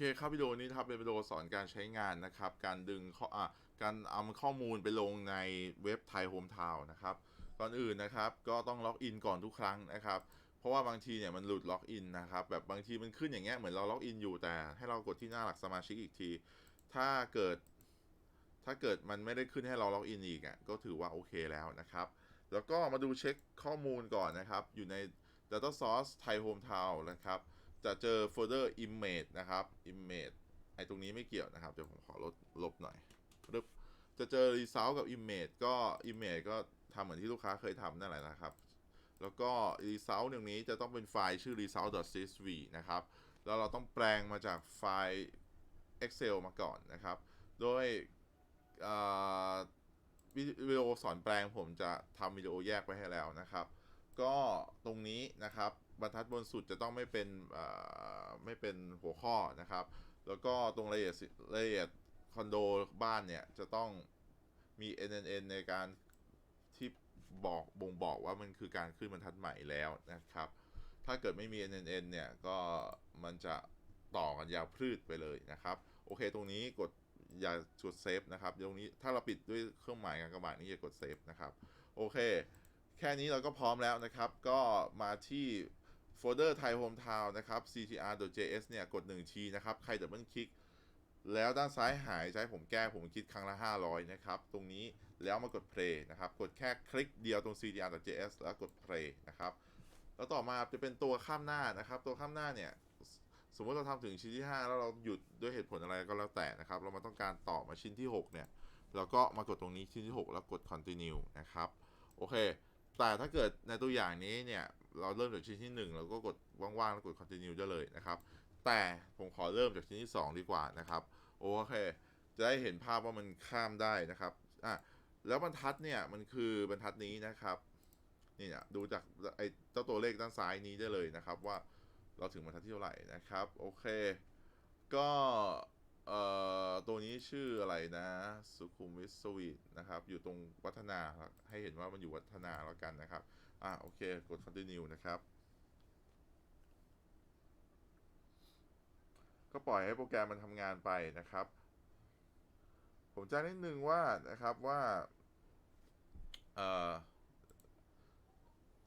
เคครับวิดีโอนี้ครับเป็นวิดีโอสอนการใช้งานนะครับ การดึงข้ออะการเอาข้อมูลไปลงในเว็บไทยโฮมทาวนะครับ ก่อนอื่นนะครับก็ต้องล็อกอินก่อนทุกครั้งนะครับ เพราะว่าบางทีเนี่ยมันหลุดล็อกอินนะครับ แบบบางทีมันขึ้นอย่างเงี้ยเหมือนเราล็อกอินอยู่แต่ให้เรากดที่หน้าหลักสมาชิกอีกที ถ้าเกิด ถ้าเกิดมันไม่ได้ขึ้นให้เราล็อกอินอีกอะก็ถือว่าโอเคแล้วนะครับ แล้วก็มาดูเช็คข้อมูลก่อนนะครับ อยู่ใน Data Source Thai Home Town นะครับ จะเจอโฟลเดอร์ image นะครับ image ไอตรงนี้ไม่เกี่ยวนะครับ เดี๋ยวผมขอลดลบหน่อยปึ๊บจะเจอ result กับ image ก็ image ก็ทำเหมือนที่ลูกค้าเคยทำนั่นแหละนะครับ แล้วก็ result ตรงนี้จะต้องเป็นไฟล์ชื่อ result.csv นะครับ แล้วเราต้องแปลงมาจากไฟล์ Excel มาก่อนนะครับ โดยวิดีโอสอนแปลงผมจะทำวิดีโอแยกไว้ให้แล้วนะครับ ก็ตรงนี้นะครับบรรทัดบนสุดจะต้องไม่เป็นไม่เป็นหัวข้อนะครับ แล้วก็ตรงรายละเอียดรายละเอียดคอนโดบ้านเนี่ยจะต้องมี NNN ในการที่บอกบ่งบอกว่ามันคือการขึ้นบรรทัดใหม่แล้วนะครับ ถ้าเกิดไม่มี NNN เนี่ยก็มันจะต่อกันยาวพืชไปเลยนะครับ โอเคตรงนี้กดอย่ากดเซฟนะครับตรงนี้ถ้าเราปิดด้วยเครื่องหมายกากบาทนี้อย่ากดเซฟนะครับ โอเค แค่นี้เราก็พร้อมแล้วนะครับ ก็มาที่โฟลเดอร์ไทยโฮมทาวนะครับ ctr.js เนี่ย กด1ทีนะครับ ใครดับเบิลคลิก แล้วด้านซ้ายหายให้ผมแก้ผมคิดครั้งละ 500 นะครับ ตรงนี้แล้วมากด play นะครับ กดแค่คลิกเดียวตรง ctr.js แล้วกด play นะครับ แล้วต่อมาจะเป็นตัวข้ามหน้านะครับ ตัวข้ามหน้าเนี่ย สมมติเราทำถึงชิ้นที่ 5 แล้วเราหยุดด้วยเหตุผลอะไรก็แล้วแต่นะครับ เรามาต้องการต่อมาชิ้นที่ 6 เนี่ย เราก็มากดตรงนี้ชิ้นที่ 6 แล้วกด continue นะครับ โอเค แต่ถ้าเกิดในตัวอย่างนี้เนี่ย เราเริ่มจากชิ้นที่ 1 เราก็กดว่างๆแล้วกด continue ได้เลยนะครับ แต่ผมขอเริ่มจากชิ้นที่ 2 ดีกว่านะครับ โอเค จะได้เห็นภาพว่ามันข้ามได้นะครับอะแล้วบรรทัดเนี่ยมันคือบรรทัดนี้นะครับนี่เนี่ยดูจากไอ้เจ้าตัวเลขด้านซ้ายนี้ได้เลยนะครับ ว่าเราถึงบรรทัดที่เท่าไหร่นะครับ โอเค ก็ เอ่อตัวนี้ชื่ออะไรนะ สุขุมวิทสวีทนะครับ อยู่ตรงวัฒนาให้เห็นว่ามันอยู่วัฒนาแล้วกันนะครับ อะโอเค กด continue นะครับ ก็ปล่อยให้โปรแกรมมันทำงานไปนะครับ ผมจะนิดนึงว่านะครับว่าเอ่อ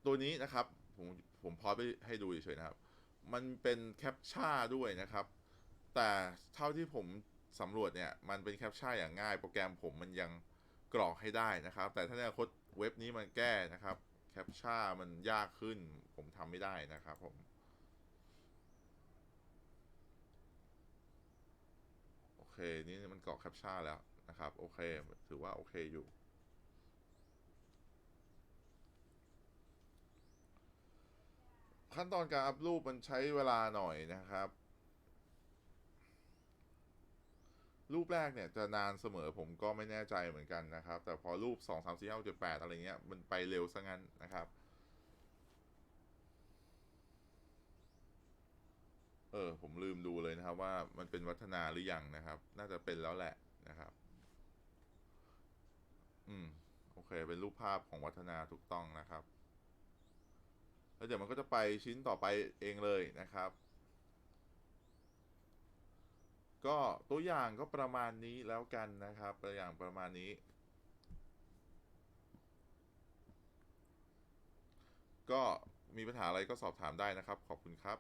ตัวนี้นะครับ ผมผมพอไปให้ดูเฉยๆนะครับ มันเป็นแคปชั่นด้วยนะครับ แต่เท่าที่ผมสำรวจเนี่ยมันเป็นแคปชั่นอย่างง่าย โปรแกรมผมมันยังกรอกให้ได้นะครับ แต่ถ้าในอนาคตเว็บนี้มันแก้นะครับแคปชั่นมันยากขึ้น ผมทำไม่ได้นะครับผมโอเค นี่มันกรอกแคปชั่นแล้วนะครับ โอเค ถือว่าโอเคอยู่ ขั้นตอนการอัพรูปมันใช้เวลาหน่อยนะครับ รูปแรกเนี่ยจะนานเสมอผมก็ไม่แน่ใจเหมือนกันนะครับ แต่พอรูป 2 3 4 5 7 8 อะไรเงี้ย มันไปเร็วซะงั้นนะครับ เออ ผมลืมดูเลยนะครับว่ามันเป็นวัฒนาหรือยังนะครับ น่าจะเป็นแล้วแหละนะครับ อืม โอเค เป็นรูปภาพของวัฒนาถูกต้องนะครับ แล้วเดี๋ยวมันก็จะไปชิ้นต่อไปเองเลยนะครับ ก็ตัวอย่างก็ประมาณนี้แล้วกันนะครับตัวอย่างประมาณนี้ ก็มีปัญหาอะไรก็สอบถามได้นะครับ ขอบคุณครับ